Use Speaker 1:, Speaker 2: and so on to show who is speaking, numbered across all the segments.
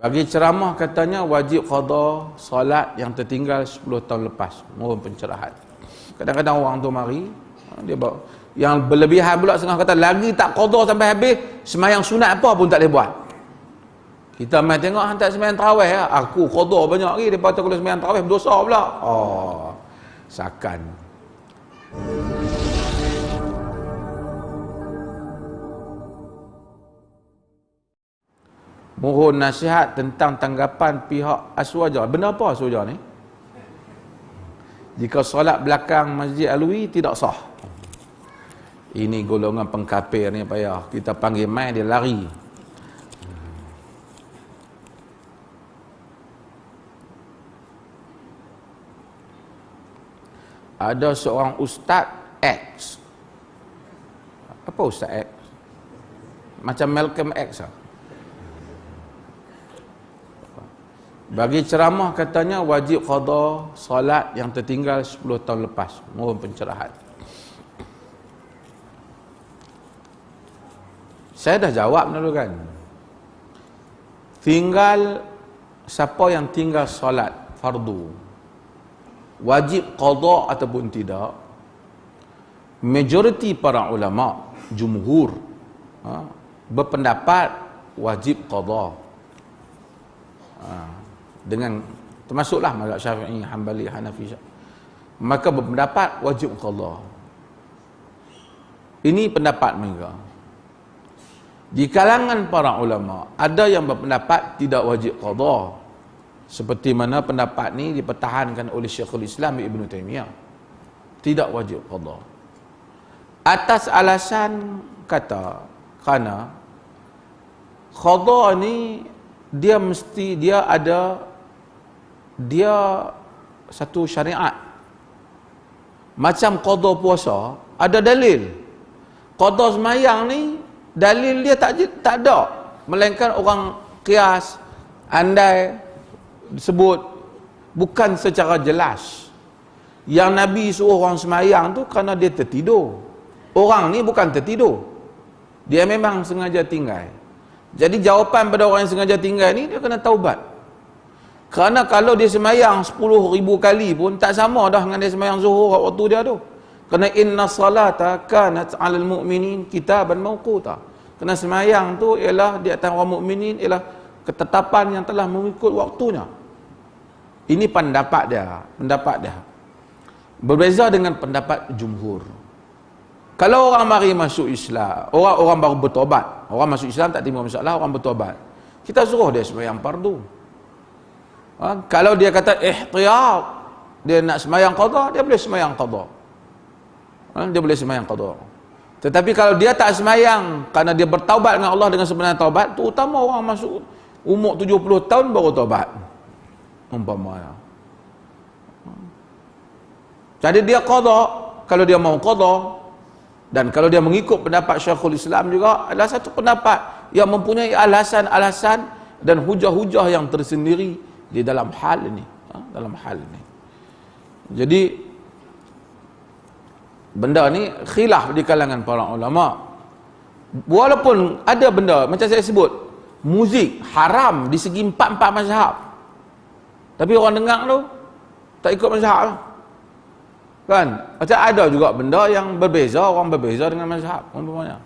Speaker 1: Bagi ceramah katanya wajib qada solat yang tertinggal 10 tahun lepas. Mohon pencerahan. Kadang-kadang orang tu mari, ha, dia bawa, yang berlebihan pula setengah kata lagi tak qada sampai habis, semayang sunat apa pun tak boleh buat. Kita main tengok hantar semayang tarawih ya. Aku qada banyak lagi daripada kalau semayang tarawih berdosa pula. Oh. Sakan. Mohon nasihat tentang tanggapan pihak aswaja. Benda apa aswaja ni? Jika solat belakang Masjid Alwi tidak sah. Ini golongan pengkapir ni payah. Kita panggil mai dia lari. Ada seorang ustaz X. Apa ustaz X? Macam Malcolm X lah. Bagi ceramah katanya wajib qada solat yang tertinggal 10 tahun lepas. Mohon pencerahan. Saya dah jawab dulu kan. Tinggal siapa yang tinggal solat fardu wajib qada ataupun tidak majoriti para ulama jumhur ha, berpendapat wajib qada. Ha dengan termasuklah mazhab Syafi'i, Hambali, Hanafi. Maka berpendapat wajib qada. Ini pendapat mereka. Di kalangan para ulama ada yang berpendapat tidak wajib qada. Seperti mana pendapat ni dipertahankan oleh Syekhul Islam Ibn Taimiyah. Tidak wajib qada. Atas alasan kata kerana qada ni dia mesti dia ada dia satu syariat. Macam qada puasa ada dalil. Qada semayang ni dalil dia tak tak ada. Melainkan orang kias andai sebut bukan secara jelas. Yang nabi suruh orang semayang tu kerana dia tertidur. Orang ni bukan tertidur. Dia memang sengaja tinggal. Jadi jawapan pada orang yang sengaja tinggal ni dia kena taubat kerana kalau dia semayang 10 ribu kali pun tak sama dah dengan dia semayang zuhur waktu dia tu. Kerana inna salata kanat alal mu'minin kitaban mawquta. Kerana semayang tu ialah di atas orang mukminin ialah ketetapan yang telah mengikut waktunya. Ini pendapat dia, pendapat dia. Berbeza dengan pendapat jumhur. Kalau orang mari masuk Islam, orang orang baru bertobat, orang masuk Islam tak timbul masalah, orang bertobat. Kita suruh dia semayang fardu. Ha? Kalau dia kata ihtiyat, dia nak semayang qada, dia boleh semayang qada. Ha? Dia boleh semayang qada. Tetapi kalau dia tak semayang kerana dia bertaubat dengan Allah dengan sebenarnya taubat, terutama orang masuk umur 70 tahun baru taubat. Umpamanya. Ha? Jadi dia qada, kalau dia mau qada dan kalau dia mengikut pendapat Syekhul Islam juga adalah satu pendapat yang mempunyai alasan-alasan dan hujah-hujah yang tersendiri di dalam hal ini. Ha? dalam hal ini. Jadi benda ni khilaf di kalangan para ulama. Walaupun ada benda macam saya sebut muzik haram di segi empat-empat mazhab. Tapi orang dengar tu tak ikut mazhab lah. kan? Macam ada juga benda yang berbeza orang berbeza dengan mazhab umpamanya.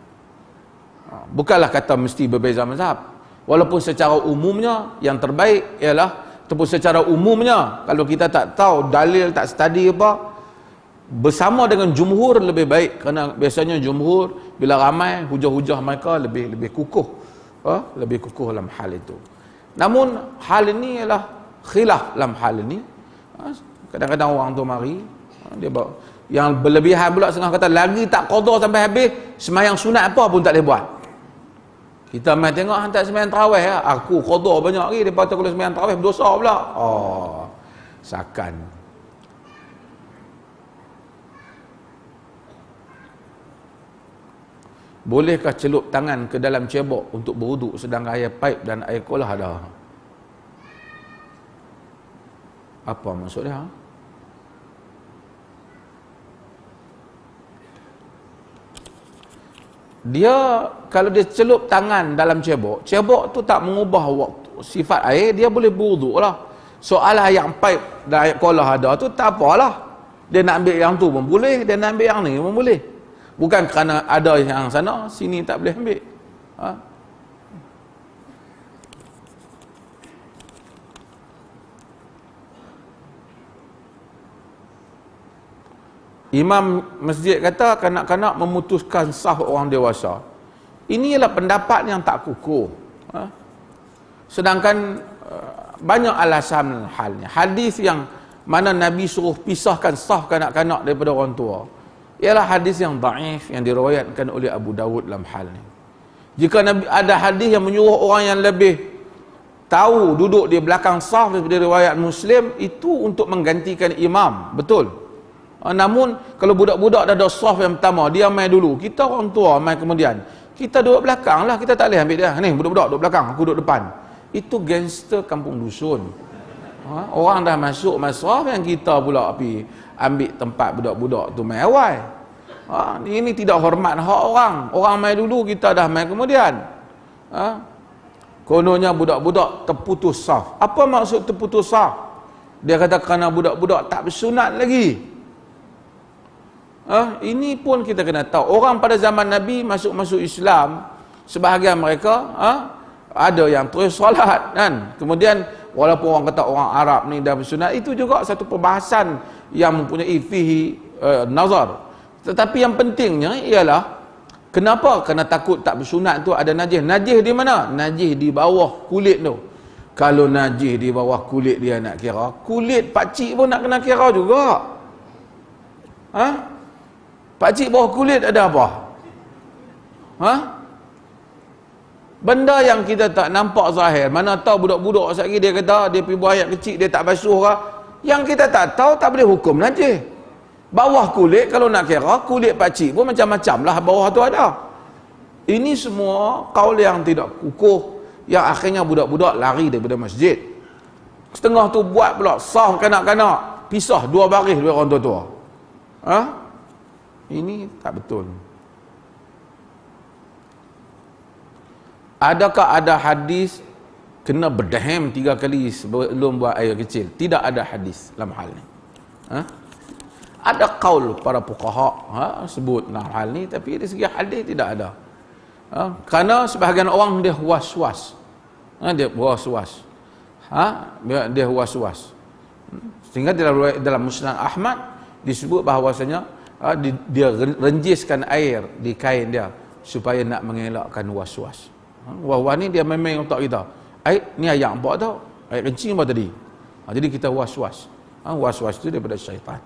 Speaker 1: Ha, bukanlah kata mesti berbeza mazhab. Walaupun secara umumnya yang terbaik ialah ataupun secara umumnya kalau kita tak tahu dalil tak study apa bersama dengan jumhur lebih baik kerana biasanya jumhur bila ramai hujah-hujah mereka lebih lebih kukuh ha? lebih kukuh dalam hal itu namun hal ini ialah khilaf dalam hal ini ha? kadang-kadang orang tu mari ha? dia bawa yang berlebihan pula setengah kata lagi tak kodoh sampai habis semayang sunat apa pun tak boleh buat kita main tengok hantar sembahyang tarawih ya. Aku qada banyak lagi daripada kalau sembahyang tarawih berdosa pula. Oh. Sakan. Bolehkah celup tangan ke dalam cebok untuk beruduk sedang air paip dan air kolah ada? Apa maksudnya? Ha? Dia kalau dia celup tangan dalam cebok, cebok tu tak mengubah waktu sifat air dia boleh berwuduk lah. Soal yang pipe dan ayat kolah ada tu tak apalah. Dia nak ambil yang tu pun boleh dia nak ambil yang ni pun boleh. Bukan kerana ada yang sana sini tak boleh ambil. Ha? Imam masjid kata kanak-kanak memutuskan sah orang dewasa. Ini ialah pendapat yang tak kukuh. Ha? Sedangkan uh, banyak alasan halnya. Hadis yang mana Nabi suruh pisahkan sah kanak-kanak daripada orang tua. Ialah hadis yang daif yang diriwayatkan oleh Abu Dawud dalam hal ini. Jika Nabi ada hadis yang menyuruh orang yang lebih tahu duduk di belakang sah daripada riwayat Muslim itu untuk menggantikan imam. Betul. Ah, namun kalau budak-budak dah ada soft yang pertama, dia main dulu. Kita orang tua main kemudian. Kita duduk belakang lah, kita tak boleh ambil dia. Ni budak-budak duduk belakang, aku duduk depan. Itu gangster kampung dusun. Ha? Orang dah masuk masraf yang kita pula api ambil tempat budak-budak tu main awal. Ha? Ini tidak hormat hak orang. Orang main dulu, kita dah main kemudian. Ha? Kononnya budak-budak terputus saf. Apa maksud terputus saf? Dia kata kerana budak-budak tak bersunat lagi. Ha? Ini pun kita kena tahu. Orang pada zaman Nabi masuk-masuk Islam, sebahagian mereka ha? ada yang terus solat kan. Kemudian walaupun orang kata orang Arab ni dah bersunat, itu juga satu perbahasan yang mempunyai fihi uh, nazar. Tetapi yang pentingnya ialah kenapa kena takut tak bersunat tu ada najis. Najis di mana? Najis di bawah kulit tu. Kalau najis di bawah kulit dia nak kira, kulit pak cik pun nak kena kira juga. Ha? Pakcik bawah kulit ada apa? Ha? Benda yang kita tak nampak zahir. Mana tahu budak-budak sekali dia kata dia pergi buah ayat kecil dia tak basuh ke. Yang kita tak tahu tak boleh hukum nanti. Bawah kulit kalau nak kira kulit pakcik pun macam-macam lah bawah tu ada. Ini semua kaul yang tidak kukuh yang akhirnya budak-budak lari daripada masjid. Setengah tu buat pula sah kanak-kanak pisah dua baris dua orang tua-tua. Ha? Ini tak betul. Adakah ada hadis kena berdahem tiga kali sebelum buat air kecil? Tidak ada hadis dalam hal ini. Ha? Ada kaul para pukaha ha? sebut dalam hal ini tapi dari segi hadis tidak ada. Ha? Kerana sebahagian orang dia was-was. Ha? Dia was-was. Ha? Dia was-was. Sehingga dalam, dalam Muslim Ahmad disebut bahawasanya ha, dia renjiskan air di kain dia supaya nak mengelakkan was-was. Ha, was-was ni dia memang untuk kita. Air ni ayam apa tau? Air kencing apa tadi? Ha, jadi kita was-was. Ha, was-was tu daripada syaitan.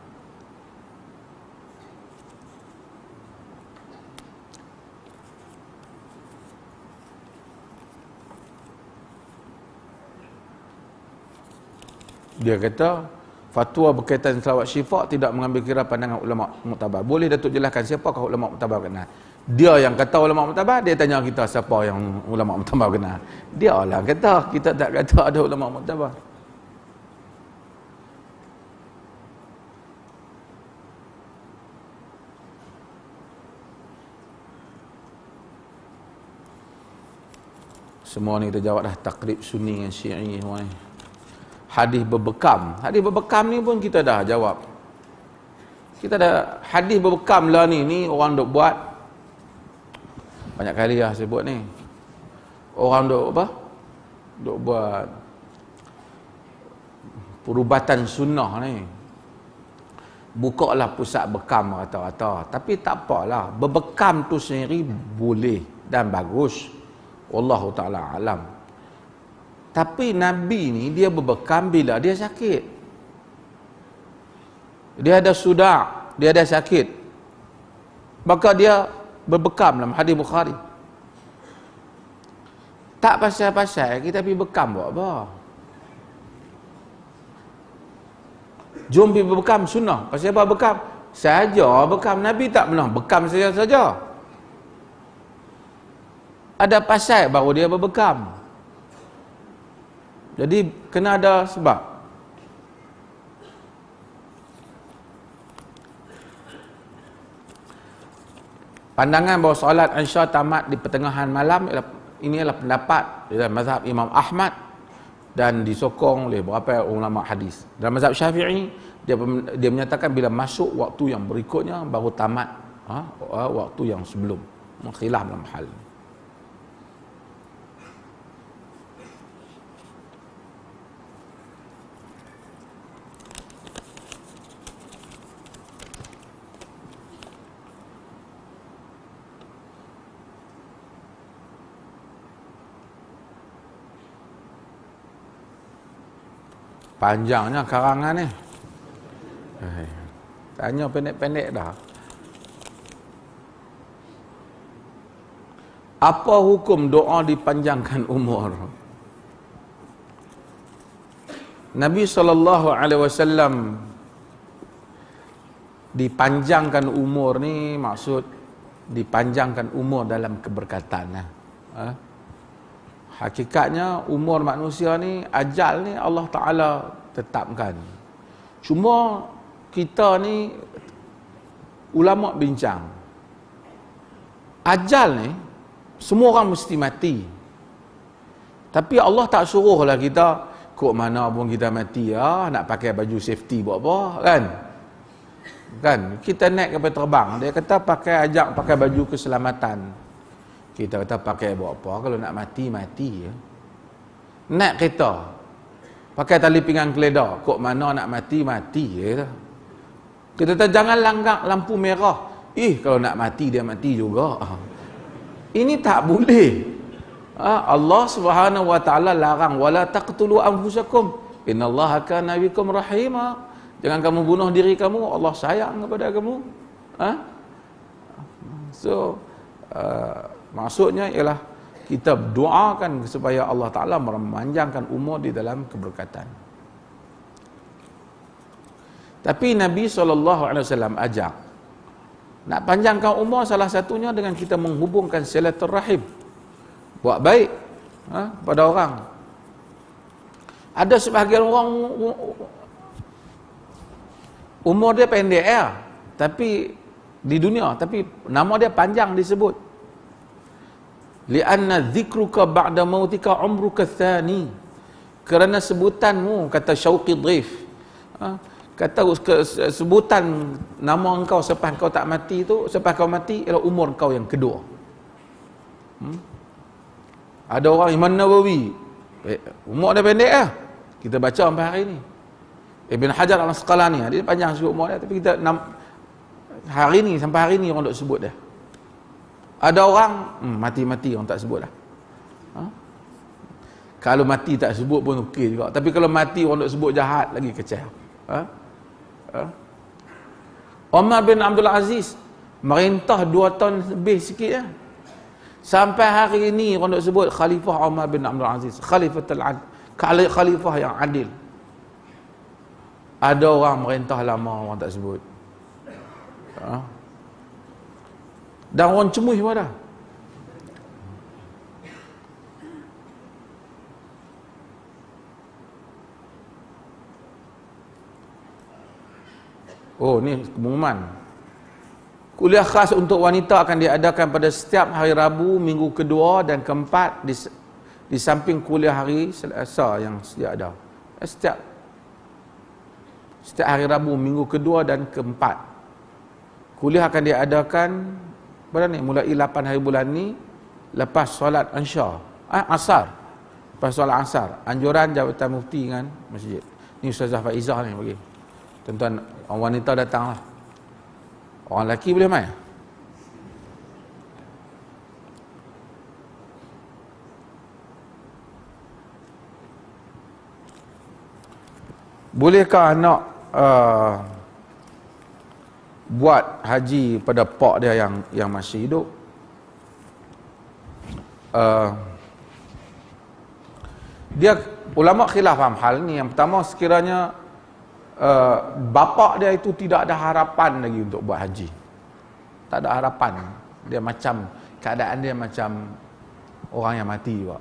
Speaker 1: Dia kata fatwa berkaitan selawat syifa tidak mengambil kira pandangan ulama muktabar. Boleh Datuk jelaskan siapakah ulama muktabar kenal? Dia yang kata ulama muktabar, dia tanya kita siapa yang ulama muktabar kenal. Dia lah kata, kita tak kata ada ulama muktabar. Semua ni kita jawab dah takrib sunni dengan syi'i ni hadis berbekam. Hadis berbekam ni pun kita dah jawab. Kita dah hadis berbekam lah ni, ni orang duk buat banyak kali lah saya buat ni. Orang duk apa? Duk buat perubatan sunnah ni. Buka lah pusat bekam rata-rata. Tapi tak apalah. Berbekam tu sendiri boleh dan bagus. Wallahu ta'ala alam. Tapi Nabi ni dia berbekam bila dia sakit. Dia ada sudah, dia ada sakit. Maka dia berbekam dalam hadis Bukhari. Tak pasal-pasal kita pergi bekam buat apa? Jom pergi berbekam sunnah. Pasal apa bekam? Saja bekam Nabi tak pernah bekam saja-saja. Ada pasal baru dia berbekam. Jadi kena ada sebab. Pandangan bahawa solat Isya tamat di pertengahan malam ini adalah pendapat dalam mazhab Imam Ahmad dan disokong oleh beberapa ulama hadis. Dalam mazhab Syafi'i dia dia menyatakan bila masuk waktu yang berikutnya baru tamat ha, waktu yang sebelum. Khilaf dalam hal ini. Panjangnya karangan ni. Eh, tanya pendek-pendek dah. Apa hukum doa dipanjangkan umur? Nabi sallallahu alaihi wasallam dipanjangkan umur ni maksud dipanjangkan umur dalam keberkatan lah. Ha? Hakikatnya umur manusia ni ajal ni Allah Taala tetapkan. Cuma kita ni ulama bincang. Ajal ni semua orang mesti mati. Tapi Allah tak suruhlah kita kok mana pun kita mati ya, nak pakai baju safety buat apa kan? Kan? Kita naik kapal terbang, dia kata pakai ajak pakai baju keselamatan. Kita kata pakai buat apa kalau nak mati mati ya. Nak kereta. Pakai tali pinggang keledar, kok mana nak mati mati ya. Kita kata jangan langgar lampu merah. Ih kalau nak mati dia mati juga. Ini tak boleh. Allah Subhanahu wa taala larang wala taqtulu anfusakum. Innallaha kana bikum rahima. Jangan kamu bunuh diri kamu, Allah sayang kepada kamu. Ha? So uh, Maksudnya ialah kita doakan supaya Allah Ta'ala memanjangkan umur di dalam keberkatan. Tapi Nabi SAW ajak nak panjangkan umur salah satunya dengan kita menghubungkan silaturahim. Buat baik ha, pada orang. Ada sebahagian orang umur dia pendek ya, tapi di dunia tapi nama dia panjang disebut lianna dhikruka ba'da mautika umruka thani kerana sebutanmu kata syauqi dhif ha? kata sebutan nama engkau selepas kau tak mati tu selepas kau mati ialah umur kau yang kedua hmm? ada orang Imam Nawawi eh, umur dia pendek lah kita baca sampai hari ni Ibn Hajar al-Asqalani dia panjang sebut umur dia tapi kita hari ni sampai hari ni orang duk sebut dia ada orang hmm, mati-mati orang tak sebut lah. Ha? Kalau mati tak sebut pun okey juga. Tapi kalau mati orang nak sebut jahat lagi kecil. Ha? Ha? Umar bin Abdul Aziz merintah dua tahun lebih sikit ya. Sampai hari ini orang nak sebut Khalifah Umar bin Abdul Aziz. Khalifatul Adil. Khalifah yang adil. Ada orang merintah lama orang tak sebut. Ha? Dan orang cemuh pun dah. Oh ni pengumuman. Kuliah khas untuk wanita akan diadakan pada setiap hari Rabu, minggu kedua dan keempat di, di samping kuliah hari Selasa yang sedia ada. Eh, setiap setiap hari Rabu, minggu kedua dan keempat. Kuliah akan diadakan pada ni mulai 8 hari bulan ni lepas solat ansya ah, asar. Lepas solat asar. Anjuran jabatan mufti dengan masjid. Ni Ustazah Faizah ni bagi. Tuan-tuan orang wanita datang lah. Orang lelaki boleh main? Bolehkah anak uh, buat haji pada pak dia yang yang masih hidup. Uh, dia ulama khilaf faham hal ni. Yang pertama sekiranya uh, bapa dia itu tidak ada harapan lagi untuk buat haji. Tak ada harapan. Dia macam keadaan dia macam orang yang mati juga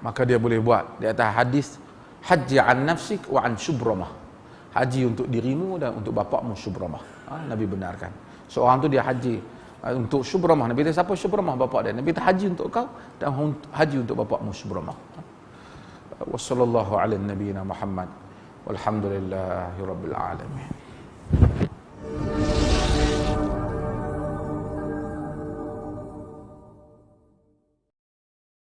Speaker 1: maka dia boleh buat. Di atas hadis haji an nafsik wa an syubramah. Haji untuk dirimu dan untuk bapakmu syubramah Nabi benarkan. Seorang tu dia haji. Ha, untuk syubramah. Nabi kata siapa syubramah bapak dia? Nabi kata haji untuk kau dan haji untuk bapakmu syubramah. Ha. wa sallallahu ala nabiyyina Muhammad. Walhamdulillahi rabbil alamin